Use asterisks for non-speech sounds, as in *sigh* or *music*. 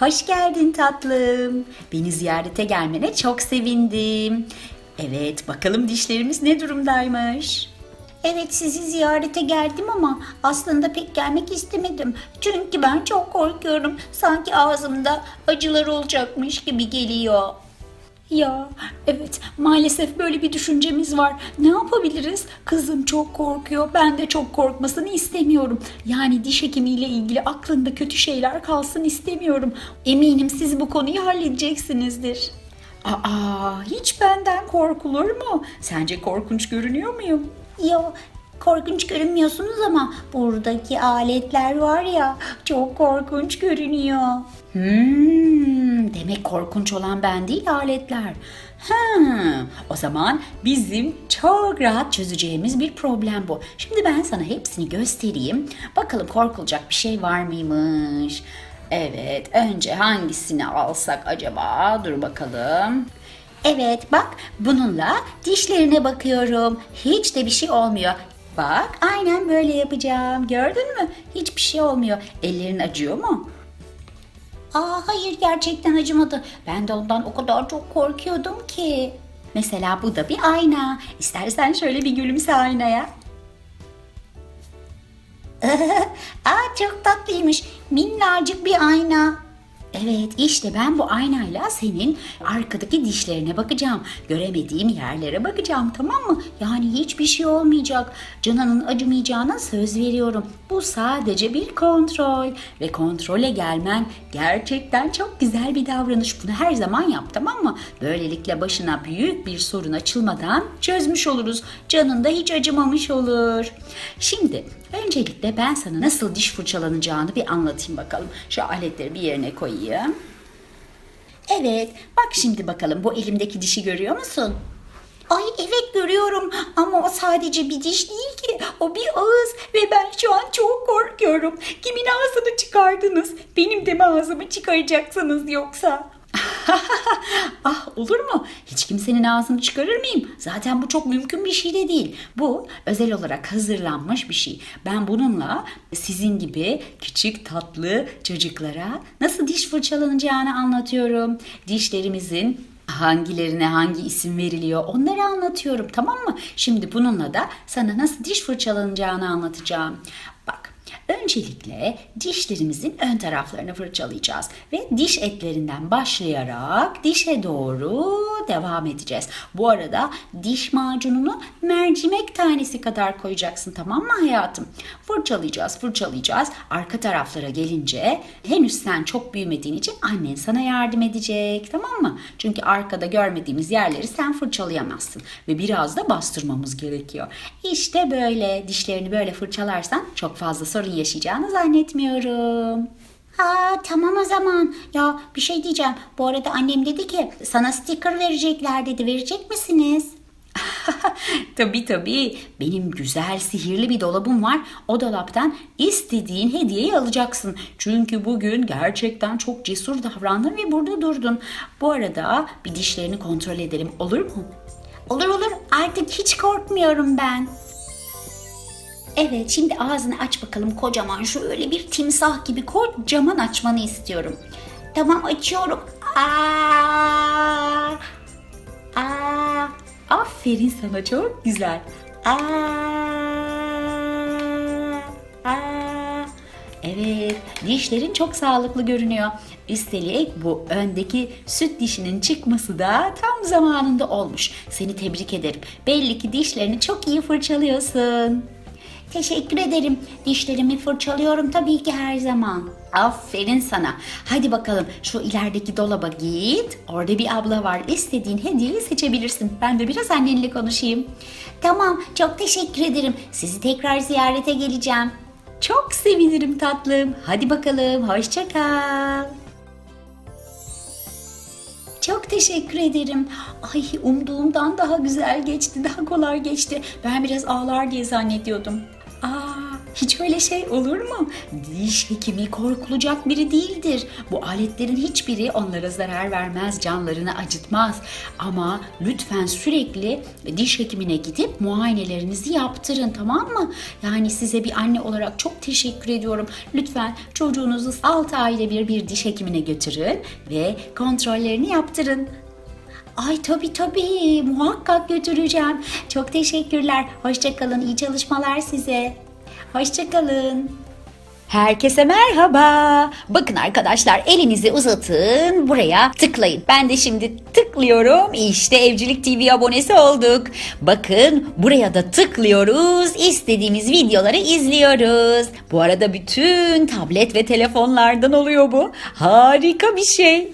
Hoş geldin tatlım. Beni ziyarete gelmene çok sevindim. Evet, bakalım dişlerimiz ne durumdaymış? Evet sizi ziyarete geldim ama aslında pek gelmek istemedim. Çünkü ben çok korkuyorum. Sanki ağzımda acılar olacakmış gibi geliyor. Ya, evet, maalesef böyle bir düşüncemiz var. Ne yapabiliriz? Kızım çok korkuyor. Ben de çok korkmasını istemiyorum. Yani diş hekimiyle ilgili aklında kötü şeyler kalsın istemiyorum. Eminim siz bu konuyu halledeceksinizdir. Aa, hiç benden korkulur mu? Sence korkunç görünüyor muyum? Yo korkunç görünmüyorsunuz ama buradaki aletler var ya çok korkunç görünüyor. Hmm, demek korkunç olan ben değil aletler. Ha, o zaman bizim çok rahat çözeceğimiz bir problem bu. Şimdi ben sana hepsini göstereyim. Bakalım korkulacak bir şey var mıymış? Evet, önce hangisini alsak acaba? Dur bakalım. Evet, bak bununla dişlerine bakıyorum. Hiç de bir şey olmuyor. Bak, aynen böyle yapacağım. Gördün mü? Hiçbir şey olmuyor. Ellerin acıyor mu? Aa hayır gerçekten acımadı. Ben de ondan o kadar çok korkuyordum ki. Mesela bu da bir ayna. İstersen şöyle bir gülümse aynaya. *laughs* Aa çok tatlıymış. Minnacık bir ayna. Evet işte ben bu aynayla senin arkadaki dişlerine bakacağım. Göremediğim yerlere bakacağım tamam mı? Yani hiçbir şey olmayacak. Cananın acımayacağına söz veriyorum. Bu sadece bir kontrol. Ve kontrole gelmen gerçekten çok güzel bir davranış. Bunu her zaman yap tamam mı? Böylelikle başına büyük bir sorun açılmadan çözmüş oluruz. Canın da hiç acımamış olur. Şimdi öncelikle ben sana nasıl diş fırçalanacağını bir anlatayım bakalım. Şu aletleri bir yerine koyayım. Evet, bak şimdi bakalım bu elimdeki dişi görüyor musun? Ay evet görüyorum ama o sadece bir diş değil ki. O bir ağız ve ben şu an çok korkuyorum. Kimin ağzını çıkardınız? Benim de mi ağzımı çıkaracaksınız yoksa? *laughs* ah olur mu? Hiç kimsenin ağzını çıkarır mıyım? Zaten bu çok mümkün bir şey de değil. Bu özel olarak hazırlanmış bir şey. Ben bununla sizin gibi küçük tatlı çocuklara nasıl diş fırçalanacağını anlatıyorum. Dişlerimizin hangilerine hangi isim veriliyor onları anlatıyorum tamam mı? Şimdi bununla da sana nasıl diş fırçalanacağını anlatacağım. Öncelikle dişlerimizin ön taraflarını fırçalayacağız ve diş etlerinden başlayarak dişe doğru devam edeceğiz. Bu arada diş macununu mercimek tanesi kadar koyacaksın tamam mı hayatım? Fırçalayacağız, fırçalayacağız. Arka taraflara gelince henüz sen çok büyümediğin için annen sana yardım edecek tamam mı? Çünkü arkada görmediğimiz yerleri sen fırçalayamazsın ve biraz da bastırmamız gerekiyor. İşte böyle dişlerini böyle fırçalarsan çok fazla sorun yaşayacağını zannetmiyorum. Ha tamam o zaman. Ya bir şey diyeceğim. Bu arada annem dedi ki sana sticker verecekler dedi. Verecek misiniz? *laughs* tabii tabii. Benim güzel sihirli bir dolabım var. O dolaptan istediğin hediyeyi alacaksın. Çünkü bugün gerçekten çok cesur davrandın ve burada durdun. Bu arada bir dişlerini kontrol edelim olur mu? Olur olur artık hiç korkmuyorum ben. Evet şimdi ağzını aç bakalım kocaman şöyle bir timsah gibi kocaman açmanı istiyorum. Tamam açıyorum. Aa, aa, Aferin sana çok güzel. aa, aa. Evet, dişlerin çok sağlıklı görünüyor. Üstelik bu öndeki süt dişinin çıkması da tam zamanında olmuş. Seni tebrik ederim. Belli ki dişlerini çok iyi fırçalıyorsun. Teşekkür ederim. Dişlerimi fırçalıyorum tabii ki her zaman. Aferin sana. Hadi bakalım şu ilerideki dolaba git. Orada bir abla var. İstediğin hediyeyi seçebilirsin. Ben de biraz annenle konuşayım. Tamam çok teşekkür ederim. Sizi tekrar ziyarete geleceğim. Çok sevinirim tatlım. Hadi bakalım. Hoşça kal. Çok teşekkür ederim. Ay umduğumdan daha güzel geçti, daha kolay geçti. Ben biraz ağlar diye zannediyordum. Hiç öyle şey olur mu? Diş hekimi korkulacak biri değildir. Bu aletlerin hiçbiri onlara zarar vermez, canlarını acıtmaz. Ama lütfen sürekli diş hekimine gidip muayenelerinizi yaptırın tamam mı? Yani size bir anne olarak çok teşekkür ediyorum. Lütfen çocuğunuzu 6 ayda bir bir diş hekimine götürün ve kontrollerini yaptırın. Ay tabii tabii muhakkak götüreceğim. Çok teşekkürler. Hoşçakalın. İyi çalışmalar size. Hoşçakalın. Herkese merhaba. Bakın arkadaşlar elinizi uzatın buraya tıklayın. Ben de şimdi tıklıyorum. İşte Evcilik TV abonesi olduk. Bakın buraya da tıklıyoruz. İstediğimiz videoları izliyoruz. Bu arada bütün tablet ve telefonlardan oluyor bu. Harika bir şey.